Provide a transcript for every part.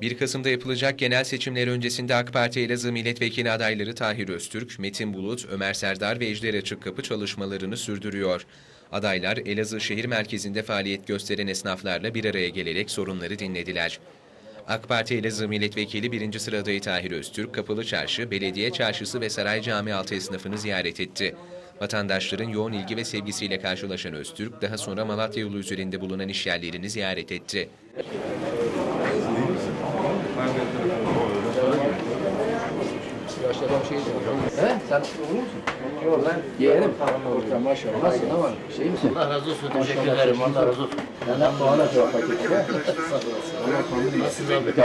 1 Kasım'da yapılacak genel seçimler öncesinde AK Parti Elazığ milletvekili adayları Tahir Öztürk, Metin Bulut, Ömer Serdar ve Ejder Açıkkapı çalışmalarını sürdürüyor. Adaylar Elazığ şehir merkezinde faaliyet gösteren esnaflarla bir araya gelerek sorunları dinlediler. AK Parti Elazığ milletvekili 1. sıra adayı Tahir Öztürk, Kapalı Çarşı, Belediye Çarşısı ve Saray Cami altı esnafını ziyaret etti. Vatandaşların yoğun ilgi ve sevgisiyle karşılaşan Öztürk, daha sonra Malatya yolu üzerinde bulunan işyerlerini ziyaret etti. Yaşlı adam şey diyor. He? Sen olur musun? Yok lan yeğenim. Orta maşallah. Nasılsın ama şey misin? Allah razı olsun. Teşekkür ederim. Allah razı olsun.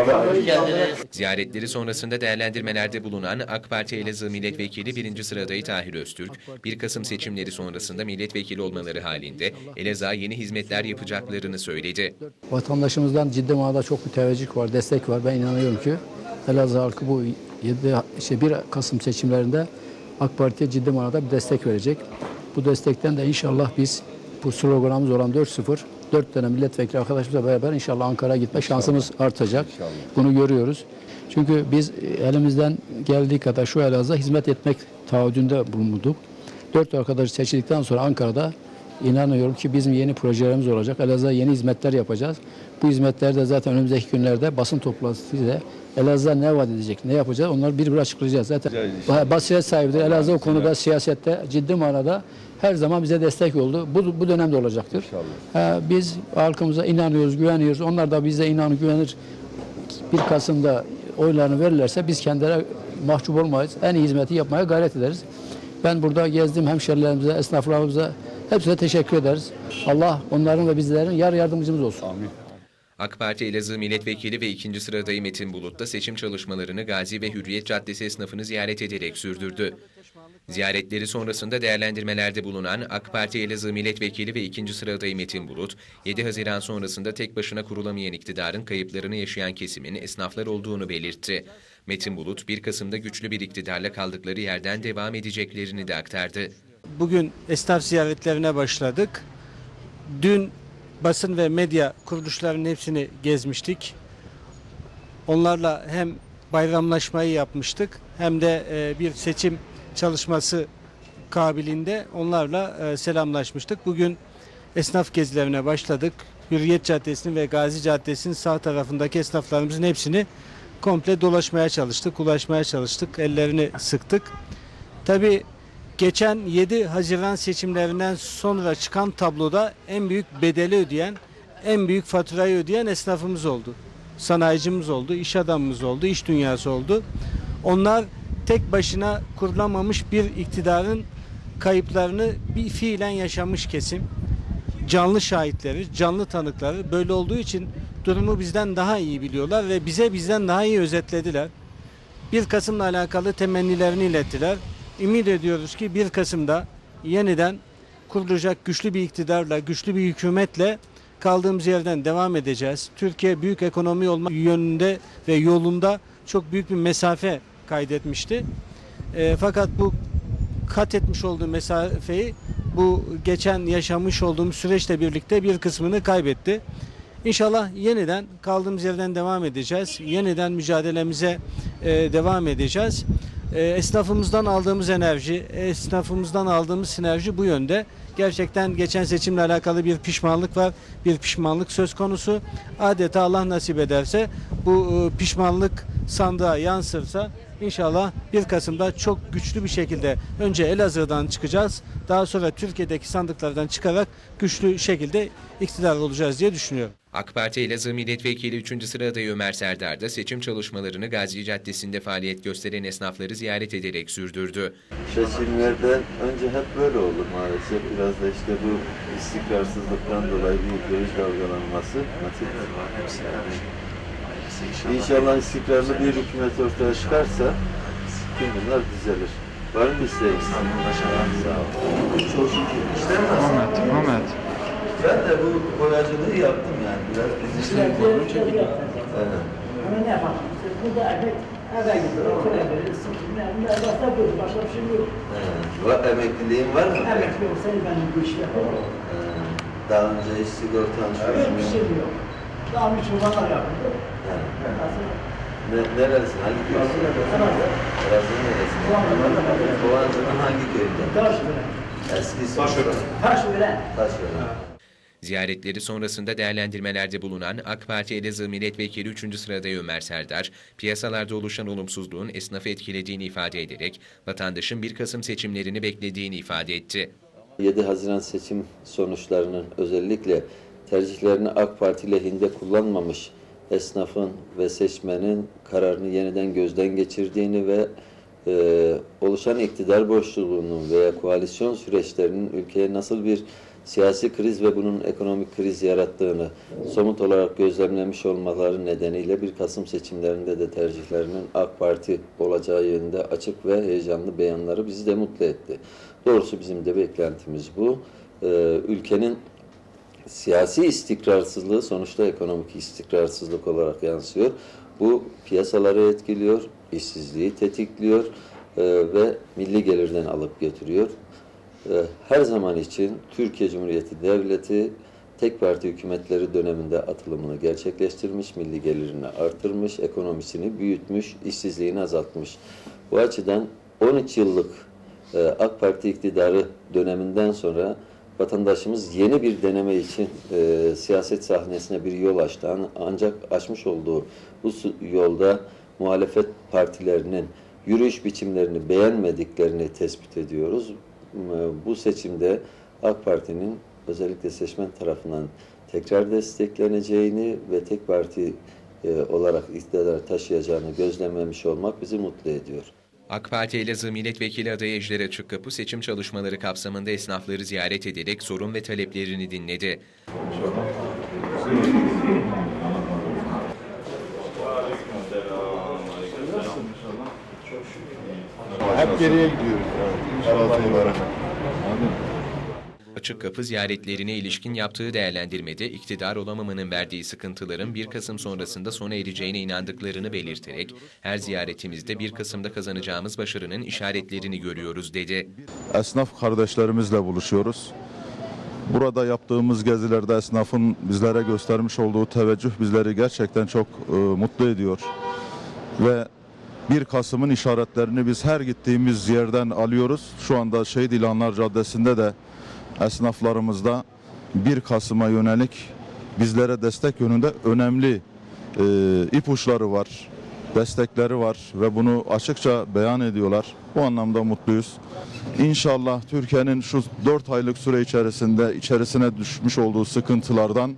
Abi? Hoş geldiniz. Ziyaretleri sonrasında değerlendirmelerde bulunan AK Parti Elazığ Milletvekili 1. sıra adayı Tahir Öztürk, 1 Kasım seçimleri sonrasında milletvekili olmaları halinde Elazığ'a yeni hizmetler yapacaklarını söyledi. Vatandaşımızdan ciddi manada çok bir teveccüh var, destek var. Ben inanıyorum ki Elazığ halkı bu 7, işte 1 Kasım seçimlerinde AK Parti'ye ciddi manada bir destek verecek. Bu destekten de inşallah biz bu sloganımız olan 4-0, 4 tane milletvekili arkadaşımızla beraber inşallah Ankara'ya gitme şansımız artacak. Bunu görüyoruz. Çünkü biz elimizden geldiği kadar şu Elazığ'a hizmet etmek taahhüdünde bulunduk. Dört arkadaş seçildikten sonra Ankara'da inanıyorum ki bizim yeni projelerimiz olacak. Elazığ'a yeni hizmetler yapacağız. Bu hizmetleri de zaten önümüzdeki günlerde basın toplantısıyla Elazığ'a ne vaat edecek, ne yapacağız onları bir bir açıklayacağız. Zaten basiret sahibidir. Elazığ o konuda siyasette ciddi manada her zaman bize destek oldu. Bu, bu dönemde olacaktır. Ee, biz halkımıza inanıyoruz, güveniyoruz. Onlar da bize inanır, güvenir. 1 Kasım'da oylarını verirlerse biz kendilerine mahcup olmayız. En iyi hizmeti yapmaya gayret ederiz. Ben burada gezdiğim hemşerilerimize, esnaflarımıza hepsine teşekkür ederiz. Allah onların ve bizlerin yar yardımcımız olsun. AK Parti Elazığ Milletvekili ve 2. sıra adayı Metin Bulut da seçim çalışmalarını Gazi ve Hürriyet Caddesi esnafını ziyaret ederek sürdürdü. Ziyaretleri sonrasında değerlendirmelerde bulunan AK Parti Elazığ Milletvekili ve 2. sıra adayı Metin Bulut, 7 Haziran sonrasında tek başına kurulamayan iktidarın kayıplarını yaşayan kesimin esnaflar olduğunu belirtti. Metin Bulut, 1 Kasım'da güçlü bir iktidarla kaldıkları yerden devam edeceklerini de aktardı. Bugün esnaf ziyaretlerine başladık. Dün basın ve medya kuruluşlarının hepsini gezmiştik. Onlarla hem bayramlaşmayı yapmıştık hem de e, bir seçim çalışması kabilinde onlarla e, selamlaşmıştık. Bugün esnaf gezilerine başladık. Hürriyet Caddesi'nin ve Gazi Caddesi'nin sağ tarafındaki esnaflarımızın hepsini komple dolaşmaya çalıştık, ulaşmaya çalıştık, ellerini sıktık. Tabii geçen 7 Haziran seçimlerinden sonra çıkan tabloda en büyük bedeli ödeyen, en büyük faturayı ödeyen esnafımız oldu. Sanayicimiz oldu, iş adamımız oldu, iş dünyası oldu. Onlar tek başına kurulamamış bir iktidarın kayıplarını bir fiilen yaşamış kesim. Canlı şahitleri, canlı tanıkları böyle olduğu için durumu bizden daha iyi biliyorlar ve bize bizden daha iyi özetlediler. 1 Kasım'la alakalı temennilerini ilettiler. Ümit ediyoruz ki 1 Kasım'da yeniden kurulacak güçlü bir iktidarla, güçlü bir hükümetle kaldığımız yerden devam edeceğiz. Türkiye büyük ekonomi olma yönünde ve yolunda çok büyük bir mesafe kaydetmişti. E, fakat bu kat etmiş olduğu mesafeyi bu geçen yaşamış olduğumuz süreçle birlikte bir kısmını kaybetti. İnşallah yeniden kaldığımız yerden devam edeceğiz. Yeniden mücadelemize e, devam edeceğiz. E, esnafımızdan aldığımız enerji, esnafımızdan aldığımız sinerji bu yönde. Gerçekten geçen seçimle alakalı bir pişmanlık var. Bir pişmanlık söz konusu. Adeta Allah nasip ederse bu e, pişmanlık sandığa yansırsa İnşallah 1 Kasım'da çok güçlü bir şekilde önce Elazığ'dan çıkacağız. Daha sonra Türkiye'deki sandıklardan çıkarak güçlü şekilde iktidar olacağız diye düşünüyorum. AK Parti Elazığ Milletvekili 3. sıra adayı Ömer Serdar da seçim çalışmalarını Gazi Caddesi'nde faaliyet gösteren esnafları ziyaret ederek sürdürdü. Seçimlerden önce hep böyle olur maalesef. Biraz da işte bu istikrarsızlıktan dolayı bir döviz dalgalanması nasip. İnşallah istikrarlı bir hükümet ortaya çıkarsa tüm bunlar düzelir. Var mı isteğiniz? Sağ olun. Çok şükür. İşler nasıl? Mehmet, Mehmet. Ben de bu boyacılığı yaptım yani. Biraz bizim Evet. Ama ne yapalım? Bir başka bir şey yok. Evet. Va- Emekliliğin var mı? Emekli olsaydı ben bu işi yaparım. Daha önce hiç sigortan Hiçbir şey yok. Daha bir çobanlar yapıldı. Ne, nerelisin? Hangi köyüsün? Elazığ'ın neresi? Kovancı'nın hangi köyünde? Taş veren. Eski Taşören. Taş veren. Taşören. Ziyaretleri sonrasında değerlendirmelerde bulunan AK Parti Elazığ Milletvekili 3. sırada Ömer Serdar, piyasalarda oluşan olumsuzluğun esnafı etkilediğini ifade ederek vatandaşın 1 Kasım seçimlerini beklediğini ifade etti. 7 Haziran seçim sonuçlarının özellikle tercihlerini AK Parti lehinde kullanmamış esnafın ve seçmenin kararını yeniden gözden geçirdiğini ve e, oluşan iktidar boşluğunun veya koalisyon süreçlerinin ülkeye nasıl bir siyasi kriz ve bunun ekonomik kriz yarattığını somut olarak gözlemlemiş olmaları nedeniyle 1 Kasım seçimlerinde de tercihlerinin AK Parti olacağı yönünde açık ve heyecanlı beyanları bizi de mutlu etti. Doğrusu bizim de beklentimiz bu. Ee, ülkenin siyasi istikrarsızlığı sonuçta ekonomik istikrarsızlık olarak yansıyor. Bu piyasaları etkiliyor, işsizliği tetikliyor e, ve milli gelirden alıp götürüyor. E, her zaman için Türkiye Cumhuriyeti Devleti tek parti hükümetleri döneminde atılımını gerçekleştirmiş, milli gelirini artırmış, ekonomisini büyütmüş, işsizliğini azaltmış. Bu açıdan 13 yıllık e, AK Parti iktidarı döneminden sonra vatandaşımız yeni bir deneme için e, siyaset sahnesine bir yol açtı. An- Ancak açmış olduğu bu yolda muhalefet partilerinin yürüyüş biçimlerini beğenmediklerini tespit ediyoruz. Bu seçimde AK Parti'nin özellikle seçmen tarafından tekrar destekleneceğini ve tek parti e, olarak iktidar taşıyacağını gözlemlemiş olmak bizi mutlu ediyor. AK Parti Elazığ Milletvekili adayı Ejder Açıkkapı seçim çalışmaları kapsamında esnafları ziyaret ederek sorun ve taleplerini dinledi. Hep geriye gidiyoruz. Elazığ olarak. Açıkkapı ziyaretlerine ilişkin yaptığı değerlendirmede iktidar olamamanın verdiği sıkıntıların 1 Kasım sonrasında sona ereceğine inandıklarını belirterek her ziyaretimizde 1 Kasım'da kazanacağımız başarının işaretlerini görüyoruz dedi. Esnaf kardeşlerimizle buluşuyoruz. Burada yaptığımız gezilerde esnafın bizlere göstermiş olduğu teveccüh bizleri gerçekten çok e, mutlu ediyor. Ve 1 Kasım'ın işaretlerini biz her gittiğimiz yerden alıyoruz. Şu anda Şehit İlanlar Caddesi'nde de esnaflarımızda 1 Kasım'a yönelik bizlere destek yönünde önemli e, ipuçları var, destekleri var ve bunu açıkça beyan ediyorlar. Bu anlamda mutluyuz. İnşallah Türkiye'nin şu 4 aylık süre içerisinde içerisine düşmüş olduğu sıkıntılardan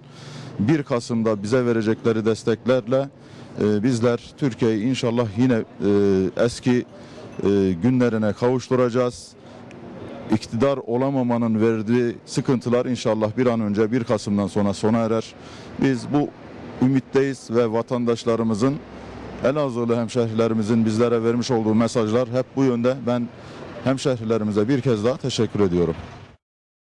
1 Kasım'da bize verecekleri desteklerle e, bizler Türkiye'yi inşallah yine e, eski e, günlerine kavuşturacağız iktidar olamamanın verdiği sıkıntılar inşallah bir an önce 1 Kasım'dan sonra sona erer. Biz bu ümitteyiz ve vatandaşlarımızın Elazığlı hemşehrilerimizin bizlere vermiş olduğu mesajlar hep bu yönde. Ben hemşehrilerimize bir kez daha teşekkür ediyorum.